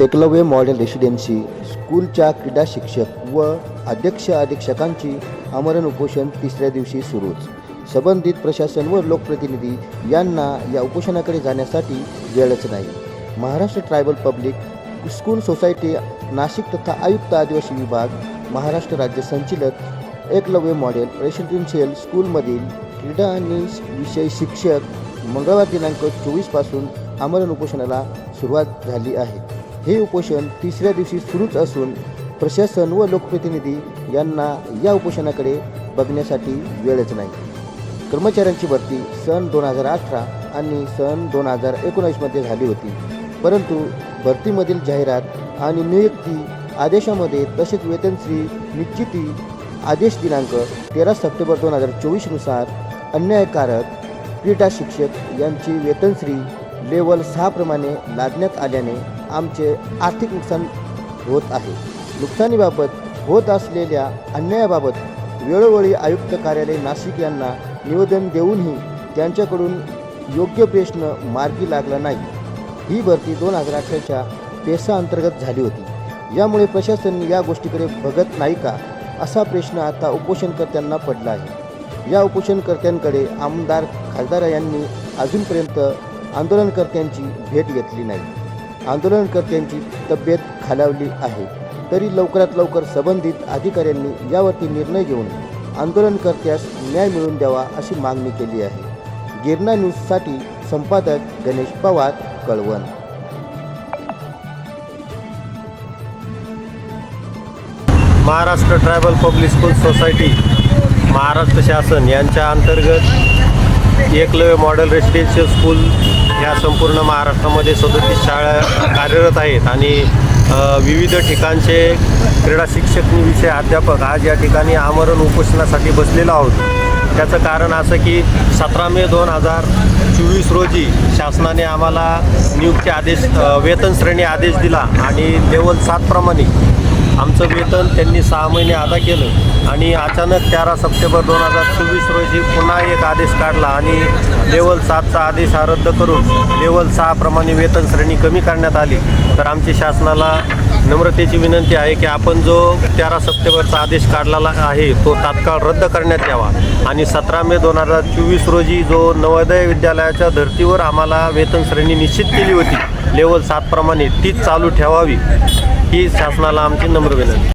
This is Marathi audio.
एकलव्य मॉडेल रेसिडेन्सी स्कूलच्या क्रीडा शिक्षक व अध्यक्ष अधीक्षकांची आमरण उपोषण तिसऱ्या दिवशी सुरूच. संबंधित प्रशासन व लोकप्रतिनिधी यांना या उपोषणाकडे जाण्यासाठी वेळच नाही. Maharashtra tribal public school society Nashik तथा आयुक्त आदिवासी विभाग महाराष्ट्र राज्य संचालक एकलव्य मॉडेल रेसिडेन्शियल स्कूलमधील क्रीडा आणि विषय शिक्षक मंगळवार दिनांक चोवीसपासून आमरण उपोषणाला सुरुवात झाली आहे. हे उपोषण तिसऱ्या दिवशी सुरूच असून प्रशासन व लोकप्रतिनिधी यांना या उपोषणाकडे बघण्यासाठी वेळच नाही. कर्मचाऱ्यांची भरती सन दोन हजार अठरा आणि सन दोन हजार एकोणावीसमध्ये झाली होती. परंतु भरतीमधील जाहिरात आणि नियुक्ती आदेशामध्ये तसेच वेतनश्री निश्चिती आदेश दिनांक तेरा सप्टेंबर दोन हजार चोवीसनुसार अन्यायकारक क्रीडा शिक्षक यांची वेतनश्री लेवल सहाप्रमाणे लादण्यात आल्याने आमचे आर्थिक नुकसान होत आहे. नुकसानीबाबत होत असलेल्या अन्यायाबाबत वेळोवेळी आयुक्त कार्यालय नाशिक यांना निवेदन देऊनही त्यांच्याकडून योग्य प्रश्न मार्गी लागला नाही. ही भरती दोन हजार अठराच्या पेसा अंतर्गत झाली होती. यामुळे प्रशासन या गोष्टीकडे बघत नाही का असा प्रश्न आता उपोषणकर्त्यांना पडला आहे. या उपोषणकर्त्यांकडे आमदार खासदार यांनी अजूनपर्यंत आंदोलनकर्त्यांची भेट घेतली नाही. आंदोलनकर्त्यांची तब्येत खालावली आहे. तरी लवकरात लवकर संबंधित अधिकाऱ्यांनी यावरती निर्णय घेऊन आंदोलनकर्त्यास न्याय मिळवून द्यावा अशी मागणी केली आहे. गिरणा न्यूजसाठी संपादक Ganesh Pawar Kalwan. Maharashtra tribal public school society Maharashtra शासन यांच्या अंतर्गत एकलव्य मॉडेल रेसिडेन्शियल स्कूल ह्या संपूर्ण महाराष्ट्रामध्ये सदोतीस शाळा कार्यरत आहेत आणि विविध ठिकाणचे क्रीडा शिक्षक विषय अध्यापक आज या ठिकाणी आमरण उपोषणासाठी बसलेलो आहोत. त्याचं कारण असं की सतरा मे दोन हजार चोवीस रोजी शासनाने आम्हाला नियुक्ती आदेश वेतन श्रेणी आदेश दिला आणि लेवल सातप्रमाणे आमचं वेतन त्यांनी सहा महिने अदा केलं आणि अचानक तेरा सप्टेंबर दोन हजार चोवीस रोजी पुन्हा एक आदेश काढला आणि लेवल सातचा आदेश हा रद्द करून लेवल सहाप्रमाणे वेतन श्रेणी कमी करण्यात आली. तर आमची शासनाला नम्रतेची विनंती आहे की आपण जो तेरा सप्टेंबरचा आदेश काढलेला आहे तो तात्काळ रद्द करण्यात यावा. आणि सतरा मे दोन हजार चोवीस रोजी जो नवोदय विद्यालयाच्या धर्तीवर आम्हाला वेतन श्रेणी निश्चित केली होती लेवल सातप्रमाणे तीच चालू ठेवावी ही शासनाला आमची नम्र विनंती